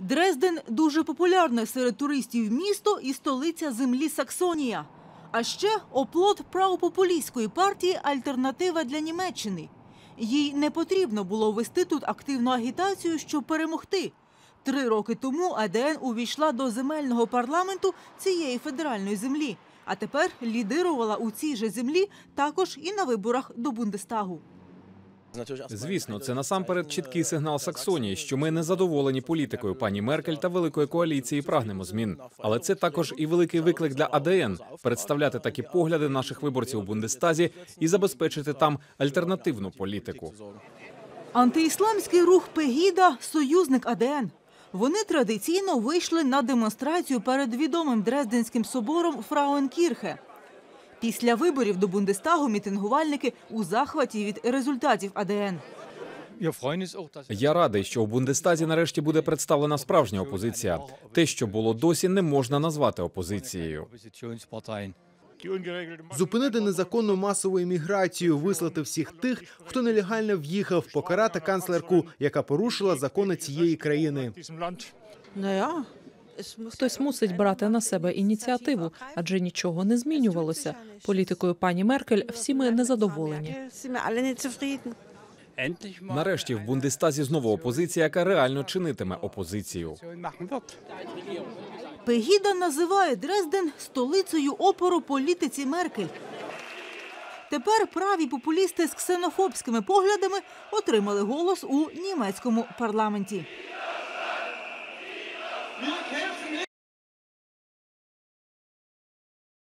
Дрезден дуже популярне серед туристів місто і столиця землі Саксонія. А ще оплот правопопулістської партії Альтернатива для Німеччини. Їй не потрібно було вести тут активну агітацію, щоб перемогти. Три роки тому АДН увійшла до земельного парламенту цієї федеральної землі, а тепер лідирувала у цій же землі також і на виборах до Бундестагу. Звісно, це насамперед чіткий сигнал Саксонії, що ми не задоволені політикою пані Меркель та великої коаліції. Прагнемо змін. Але це також і великий виклик для АДН представляти такі погляди наших виборців у Бундестазі і забезпечити там альтернативну політику. Антиісламський рух Пегіда союзник АДН. Вони традиційно вийшли на демонстрацію перед відомим Дрезденським собором Фрауенкірхе. Після виборів до Бундестагу мітингувальники у захваті від результатів АДН. Я радий, що у Бундестазі нарешті буде представлена справжня опозиція. Те, що було досі, не можна назвати опозицією. Зупинити незаконну масову імміграцію, вислати всіх тих, хто нелегально в'їхав, покарати канцлерку, яка порушила закони цієї країни. Хтось мусить брати на себе ініціативу, адже нічого не змінювалося. Політикою пані Меркель всі ми незадоволені. Нарешті в Бундестазі знову опозиція, яка реально чинитиме опозицію. Пегіда називає Дрезден столицею опору політиці Меркель. Тепер праві популісти з ксенофобськими поглядами отримали голос у німецькому парламенті.